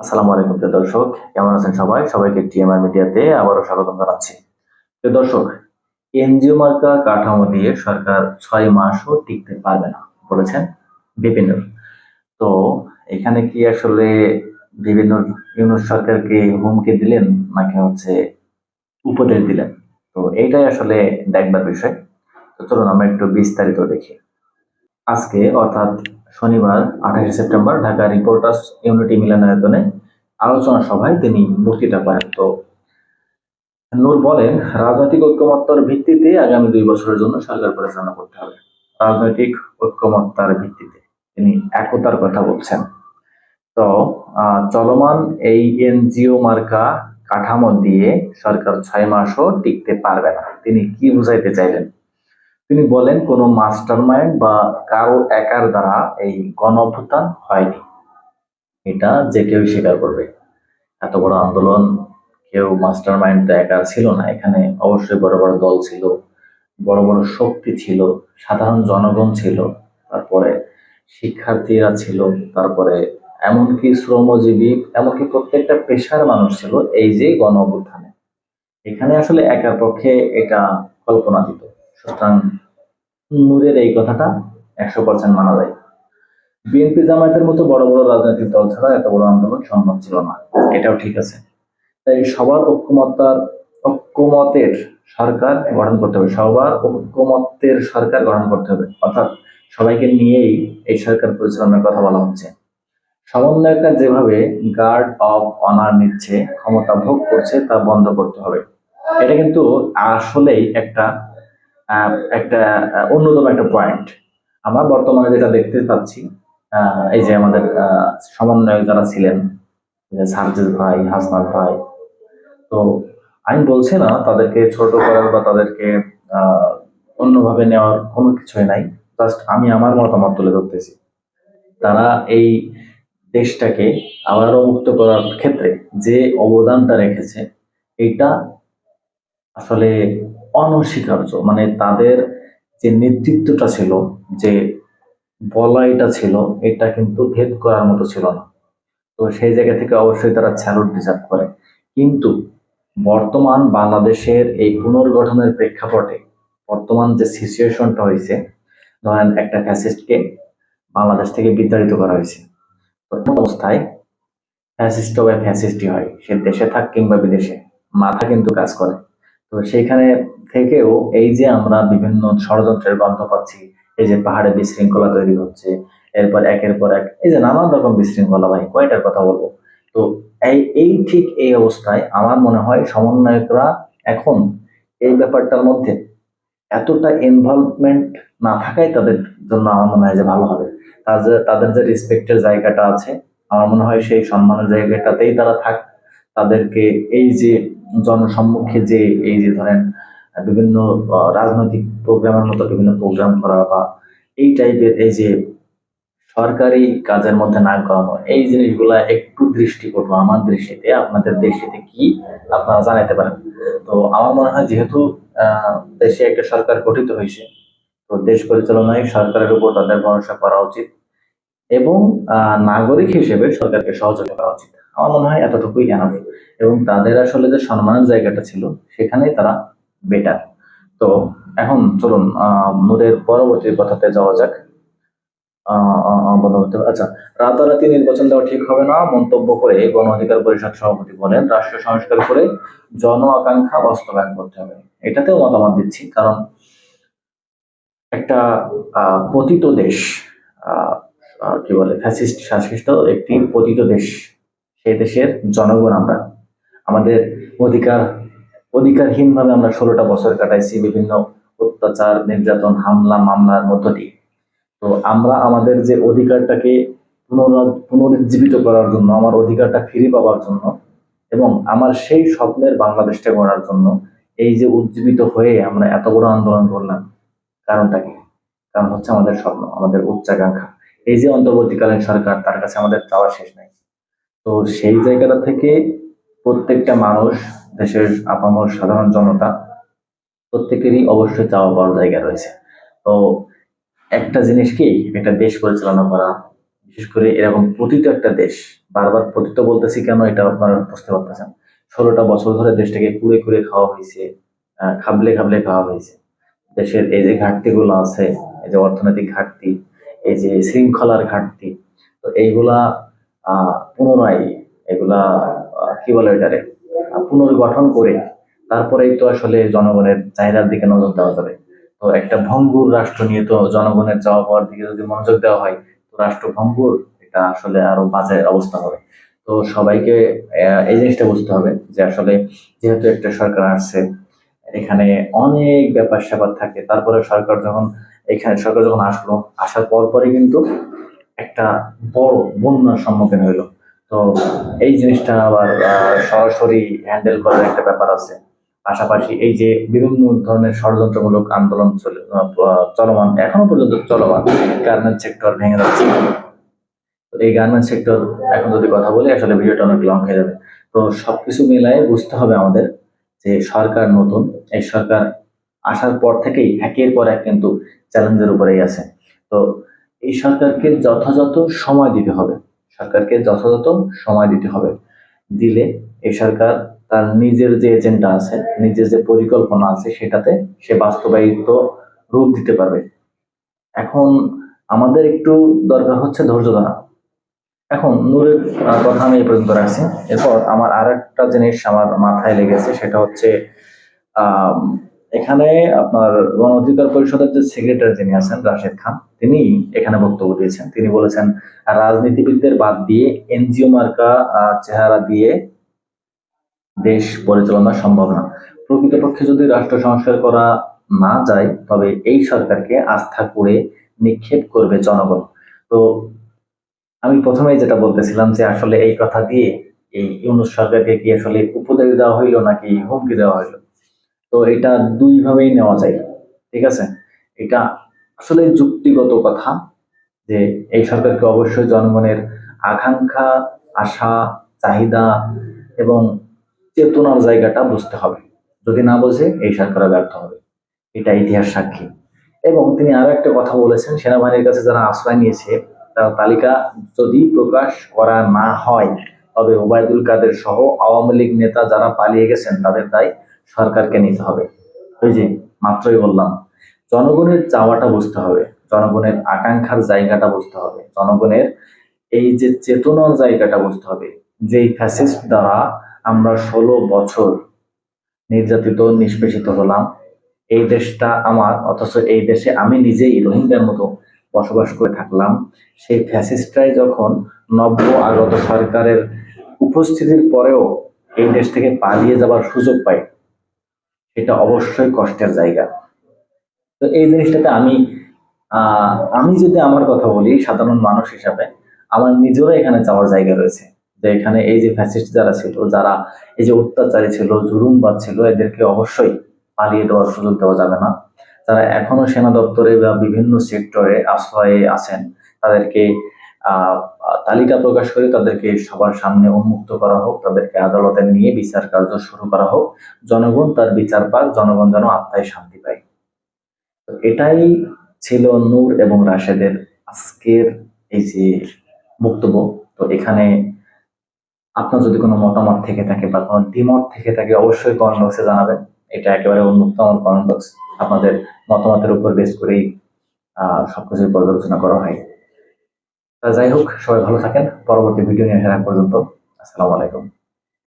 আসসালামু আলাইকুম প্রিয় দর্শক, কেমন আছেন সবাই? সবাইকে টিএমআর মিডিয়াতে আবারও স্বাগতম জানাচ্ছি। প্রিয় দর্শক, এনজিও মার্কা কাঠামো দিয়ে সরকার ছয় মাসও টিকতে পারবে না, বলেছেন বিপিন তো এখানে কি আসলে বিভিন্ন ইউনুস সরকারকে হুমকি দিলেন নাকি হচ্ছে উপদেশ দিলেন? তো এইটাই আসলে দেখবার বিষয়। তো চলুন আমরা একটু বিস্তারিত দেখি। আজকে অর্থাৎ শনিবার, আঠাশে সেপ্টেম্বর, ঢাকা রিপোর্টার্স ইউনিটি মিলনায়তনে আলোচনা সভায় তিনি বক্তৃতা করেন। তো নূর বলেন, রাজনৈতিক ঐক্যমত্যর ভিত্তিতে আগামী দুই বছরের জন্য সরকার পরিচালনা করতে হবে। রাজনৈতিক ঐক্যমত্যার ভিত্তিতে তিনি একতার কথা বলছেন। তো চলমান এই এনজিও মার্কা কাঠামো দিয়ে সরকার ছয় মাসও টিকতে পারবে না। তিনি কি বুঝাইতে চাইলেন? তিনি বলেন, কোনো মাস্টার মাইন্ড বা কারও একার দ্বারা এই গণ হয়নি। এটা যে কেউ স্বীকার করবে। এত বড় আন্দোলন, কেউ মাস্টার মাইন্ড তো একা ছিল না। এখানে অবশ্যই বড় বড় দল ছিল, বড় বড় শক্তি ছিল, সাধারণ জনগণ ছিল, তারপরে শিক্ষার্থীরা ছিল, তারপরে এমনকি শ্রমজীবী, এমনকি প্রত্যেকটা পেশার মানুষ ছিল এই যে গণ অভ্যুত্থানে এখানে আসলে একার পক্ষে এটা কল্পনাতীত। সুতরাং নূরের এই কথাটা একশো পার্সেন্ট মানা যায়। বিএনপি জামায়াতের মতো বড় বড় রাজনৈতিক দল ছাড়া এত বড় আন্দোলন সম্ভব ছিল না। এটাও ঠিক আছে। তাই সবার ঐক্যমত্যার ঐক্যমতের সরকার গঠন করতে হবে। সবার ঐক্যমত্যের সরকার গঠন করতে হবে। অর্থাৎ সবাইকে নিয়েই এই সরকার পরিচালনার কথা বলা হচ্ছে। সমন্বয়করা যেভাবে গার্ড অফ অনার নিচ্ছে, ক্ষমতা ভোগ করছে, তা বন্ধ করতে হবে। এটা কিন্তু আসলেই একটা একটা অন্যতম একটা পয়েন্ট আমরা বর্তমানে যেটা দেখতে পাচ্ছি এই যে আমাদের সমন্বয়ক যারা ছিলেন সার্জিস ভাই, হাসনাত ভাই, তো আমি বলছি না তাদেরকে ছোট করার বা তাদেরকে অন্যভাবে নেওয়ার কোনো কিছুই নাই। জাস্ট আমি আমার মতামত তুলে ধরতেছি। তারা এই দেশটাকে আবারও মুক্ত করার ক্ষেত্রে যে অবদানটা রেখেছে, এটা আসলে অনস্বীকার্য মানে তাদের যে নেতৃত্বটা ছিল, যে বলাইটা ছিল, এটা কিন্তু ভেদ করার মতো ছিল না। তো সেই জায়গা থেকে অবশ্যই তারা স্যালুট ডিজার্ভ করে। কিন্তু বর্তমান বাংলাদেশের এই পুনর্গঠনের প্রেক্ষাপটে বর্তমান যে সিচুয়েশনটা হয়েছে, ধরেন একটা ফ্যাসিস্টকে বাংলাদেশ থেকে বিতাড়িত করা হয়েছে। অবস্থায় ফ্যাসিস্ট হবে ফ্যাসিস্টই হয়, সে দেশে থাক কিংবা বিদেশে, মাথা কিন্তু কাজ করে। তো সেইখানে থেকেও এই যে আমরা বিভিন্ন ষড়যন্ত্রের গন্ধ পাচ্ছি, এই যে পাহাড়ে বিশৃঙ্খলা তৈরি হচ্ছে, এরপর একের পর এক, এই যে নানান রকম বিশৃঙ্খলা ভাই, কয়টার কথা বলব? তো এই এই ঠিক এই অবস্থায় আমার মনে হয় সমন্বয়করা এখন এই ব্যাপারটার মধ্যে এতটা ইনভলভমেন্ট না থাকাই তাদের জন্য আমার মনে হয় যে ভালো হবে। তাদের তাদের যে রেসপেক্টের জায়গাটা আছে, আমার মনে হয় সেই সম্মানের জায়গাটাতেই তারা থাক, তাদেরকে এই যে জনসম্মুখে যে এই যে ধরেন, বিভিন্ন রাজনৈতিক প্রোগ্রামের মতো বিভিন্ন প্রোগ্রাম করা বা এই টাইপের এই যে সরকারি কাজের মধ্যে নাক গলানো এই জিনিসগুলা একটু দৃষ্টিকটু আমার দৃষ্টিতে, আপনাদের দৃষ্টিতে কি আপনারা জানাইতে পারেন? তো আমার মনে হয় যেহেতু দেশে একটা সরকার গঠিত হয়েছে, তো দেশ পরিচালনায় সরকারের উপর তাদের ভরসা করা উচিত এবং নাগরিক হিসেবে সরকারকে সহযোগিতা করা উচিত। আমার মনে হয় এতটুকুই এনাফ এবং তাদের আসলে যে সম্মানের জায়গাটা ছিল, সেখানেই তারা বেটার তো এখন চলুন নূরের পরবর্তী কথাতে যাওয়া যাক। আচ্ছা রাতারাতি নির্বাচন দেওয়া ঠিক হবে না, মন্তব্য করে গণ অধিকার পরিষদ সভাপতি বলেন রাষ্ট্র সংস্কার করে জন আকাঙ্ক্ষা বাস্তবায়ন করতে হবে। এটাতেও মতামত দিচ্ছি, কারণ একটা পতিত দেশ কি বলে ফ্যাসিস্ট শাসিত একটি পতিত দেশ। সেই দেশের জনগণ আমরা। আমাদের অধিকার, অধিকারহীনভাবে আমরা ষোলোটা বছর কাটাইছি বিভিন্ন অত্যাচার, নির্যাতন, হামলা, মামলার মধ্য দিয়ে। তো আমরা আমাদের যে অধিকারটাকে পুনরুজ্জীবিত করার জন্য, আমার অধিকারটা ফিরে পাওয়ার জন্য এবং আমার সেই স্বপ্নের বাংলাদেশটা গড়ার জন্য এই যে উজ্জীবিত হয়ে আমরা এত বড় আন্দোলন করলাম, কারণটা কি? কারণ হচ্ছে আমাদের স্বপ্ন, আমাদের উচ্চাকাঙ্ক্ষা। এই যে অন্তর্বর্তীকালীন সরকার, তার কাছে আমাদের চাওয়া শেষ নাই। তো সেই জায়গাটা থেকে প্রত্যেকটা মানুষ, দেশের আপামর সাধারণ জনতা, প্রত্যেকেরই অবশ্যই চাওয়া পাওয়ার জায়গা রয়েছে। তো একটা জিনিস কি, একটা দেশ পরিচালনা করা, বিশেষ করে এরকম পতিত একটা দেশ, বারবার পতিত বলতেছি কেন এটা আপনারা বুঝতে পারতেছেন? ষোলোটা বছর ধরে দেশটাকে কুড়ে কুড়ে খাওয়া হয়েছে খাবলে খাবলে খাওয়া হয়েছে। দেশের এই যে ঘাটতিগুলো আছে, এই যে অর্থনৈতিক ঘাটতি, এই যে শৃঙ্খলার ঘাটতি, তো এইগুলা পুনরায় এগুলা কি বলে এটারে পুনর্গঠন করে তারপরেই তো আসলে জনগণের চাহিদার দিকে নজর দেওয়া যাবে। তো একটা ভঙ্গুর রাষ্ট্র নিয়ে তো জনগণের চাওয়া পাওয়ার দিকে যদি মনোযোগ দেওয়া হয়, তো রাষ্ট্র ভঙ্গুর, এটা আসলে আরও বাজে অবস্থা হবে। তো সবাইকে এই জিনিসটা বুঝতে হবে যে আসলে যেহেতু একটা সরকার আসছে, এখানে অনেক ব্যাপার স্যাপার থাকে। তারপরে সরকার যখন, এখানে সরকার যখন আসলো, আসার পর পরে কিন্তু একটা বড় বন্যার সম্মুখীন হইল। তো এই জিনিসটা আবার সরাসরি হ্যান্ডেল করার একটা ব্যাপার আছে। পাশাপাশি এই যে বিভিন্ন ধরনের ষড়যন্ত্রমূলক আন্দোলন চলমান, এখনও পর্যন্ত চলমান গার্মেন্ট সেক্টর ভেঙে যাচ্ছে। এই গার্মেন্ট সেক্টর এখন যদি কথা বলি, আসলে ভিডিওটা অনেক লং হয়ে যাবে। তো সবকিছু মিলাই বুঝতে হবে আমাদের যে সরকার নতুন। এই সরকার আসার পর থেকেই, একের পর এক কিন্তু চ্যালেঞ্জের উপরেই আছে। তো এই সরকারকে যথাযথ সময় দিতে হবে। সরকারকে যথাযথ সময় দিতে হবে। দিলে এই সরকার তার নিজের যে এজেন্ডা আছে, নিজের যে পরিকল্পনা আছে, সেটাতে সে বাস্তবায়িত রূপ দিতে পারবে। এখন আমাদের একটু দরকার হচ্ছে ধৈর্য ধরা। এখন নূরের কথা আমি এই পর্যন্ত রাখছি। এরপর আমার আর একটা জিনিস আমার মাথায় লেগেছে, সেটা হচ্ছে এখানে আপনার গণ অধিকার পরিষদের যে সেক্রেটারি যিনি আছেন, রাশেদ খান, তিনি এখানে বক্তব্য দিয়েছেন। তিনি বলেছেন, রাজনীতিবিদদের বাদ দিয়ে এনজিও মার্কা চেহারা দিয়ে দেশ পরিচালনা সম্ভব না। প্রকৃতপক্ষে যদি রাষ্ট্র সংস্কার করা না যায়, তবে এই সরকারকে আস্থা করে নিক্ষেপ করবে জনগণ। তো আমি প্রথমেই যেটা বলতেছিলাম যে আসলে এই কথা দিয়ে এই ইউনুস সরকারকে কি আসলে উপদেশ দেওয়া হইল নাকি হুমকি দেওয়া হইল? তো এটা দুই ভাবেই নেওয়া যায়, ঠিক আছে? এটা আসলে যুক্তিগত কথা যে এই সরকারকে অবশ্যই জনগণের আকাঙ্ক্ষা, আশা, চাহিদা এবং চেতনার জায়গাটা বুঝতে হবে। যদি না বোঝে, এই সরকার ব্যর্থ হবে। এটা ইতিহাস সাক্ষী। এবং তিনি আরও একটা কথা বলেছেন, সেনাবাহিনীর কাছে যারা আশ্রয় নিয়েছে, তার তালিকা যদি প্রকাশ করা না হয়, তবে ওবায়দুল কাদের সহ আওয়ামী লীগ নেতা যারা পালিয়ে গেছেন, তাদের দায় সরকারকে নিতে হবে। ওই যে মাত্রই বললাম, জনগণের চাওয়াটা বুঝতে হবে, জনগণের আকাঙ্ক্ষার জায়গাটা বুঝতে হবে, জনগণের এই যে চেতনার জায়গাটা বুঝতে হবে। যেই ফ্যাসিস্ট দ্বারা আমরা ষোলো বছর নির্যাতিত, নিষ্পেষিত হলাম, এই দেশটা আমার, অথচ এই দেশে আমি নিজেই রোহিঙ্গার মতো বসবাস করে থাকলাম, সেই ফ্যাসিস্টরাই যখন নব্য আগত সরকারের উপস্থিতির পরেও এই দেশ থেকে পালিয়ে যাবার সুযোগ পায় এটা অবশ্যই কষ্টের জায়গা। তো এই জিনিসটাতে আমি আমি যদি আমার কথা বলি সাধারণ মানুষ হিসাবে, আমার নিজেরও এখানে যাওয়ার জায়গা রয়েছে। যে এখানে এই যে ফ্যাসিস্ট যারা ছিল, যারা এই যে অত্যাচারী ছিল, জুলুমবাদ ছিল, এদেরকে অবশ্যই পালিয়ে দেওয়ার সুযোগ দেওয়া যাবে না। যারা এখনও সেনা দপ্তরে বা বিভিন্ন সেক্টরে আশ্রয়ে আছেন, তাদেরকে তালিকা প্রকাশ করে তাদেরকে সবার সামনে উন্মুক্ত করা হোক, তাদেরকে আদালতে নিয়ে বিচার কার্য শুরু করা হোক। জনগণ তার বিচার পাক, জনগণ যেন আত্মায় শান্তি পায়। তো এটাই ছিল নূর এবং রাশেদের আজকের এই যে বক্তব্য। তো এখানে আপনার যদি কোনো মতামত থেকে থাকে বা কোনো দ্বিমত থেকে থাকে, অবশ্যই কমেন্ট বক্সে জানাবেন। এটা একেবারে উন্মুক্ত আমার কমেন্ট বক্স আপনাদের মতামতের উপর বেস করেই, আহ সবকিছু পর্যালোচনা করা হয়। যাই হোক সবাই ভালো থাকেন। পরবর্তী ভিডিও নিয়ে আসার পর্যন্ত আসসালামু আলাইকুম।